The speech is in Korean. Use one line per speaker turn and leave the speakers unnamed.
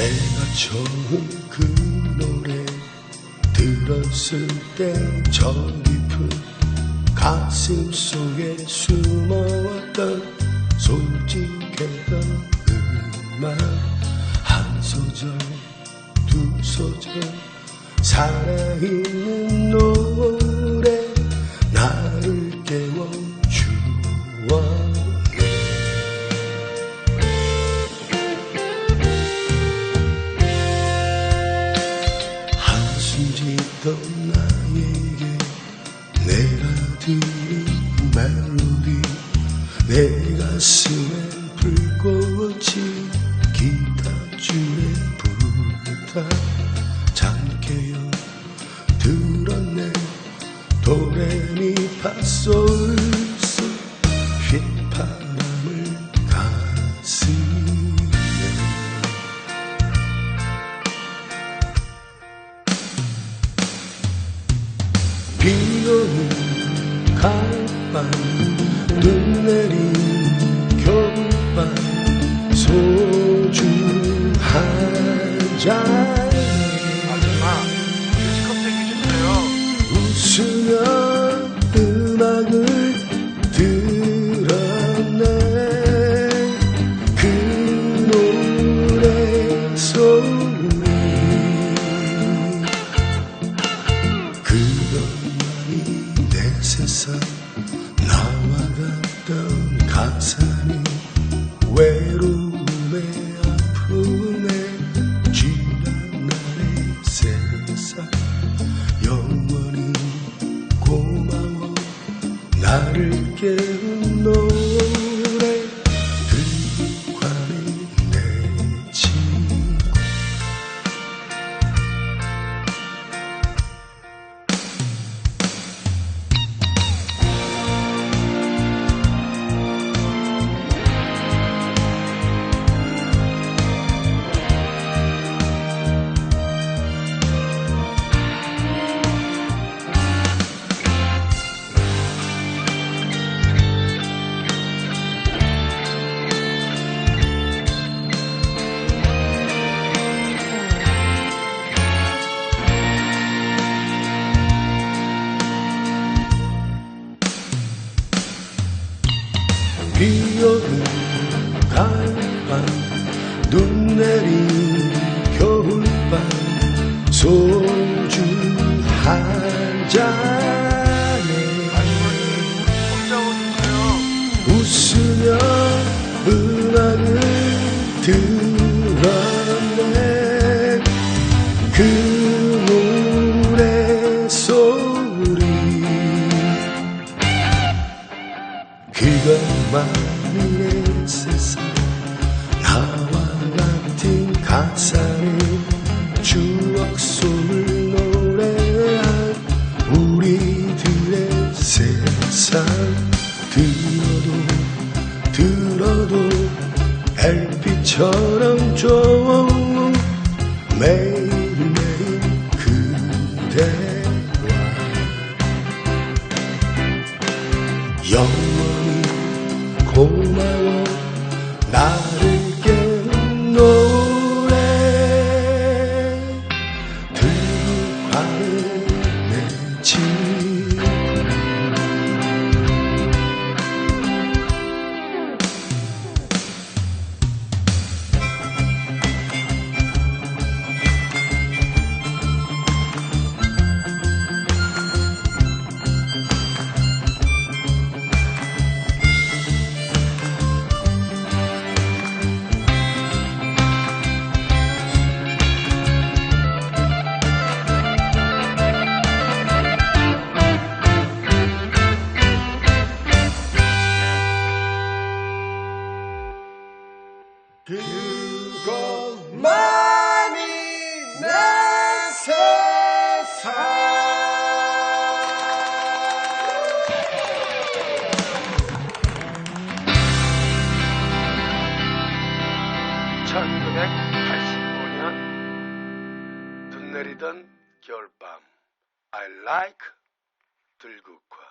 내가 처음 그 노래 들었을 때 저 깊은 가슴 속에 숨어왔던 솔직했던 음악 한 소절 두 소절 살아있는 노래 멜로디 내 가슴엔 불꽃이 기타줄에 불타 잠깨어 들었네. 도레미 파솔소 휘파람을 가슴에. 비 오는 가을 밤 눈 내린 외로움에 아픔에 지난 날의 세상. 영원히 고마워. 나를 깨운 비 오는 가을밤 눈 내린 겨울밤 소주 한 잔에. 웃으며 음악을 들었네 그 가사를 추억 속을 노래한 우리들의 세상. 들어도 들어도 별빛처럼 좋은 매일매일 그대와 영원히 고마워. 나 그것만이 내 세상. 눈 내리던 겨울밤. I like 들국화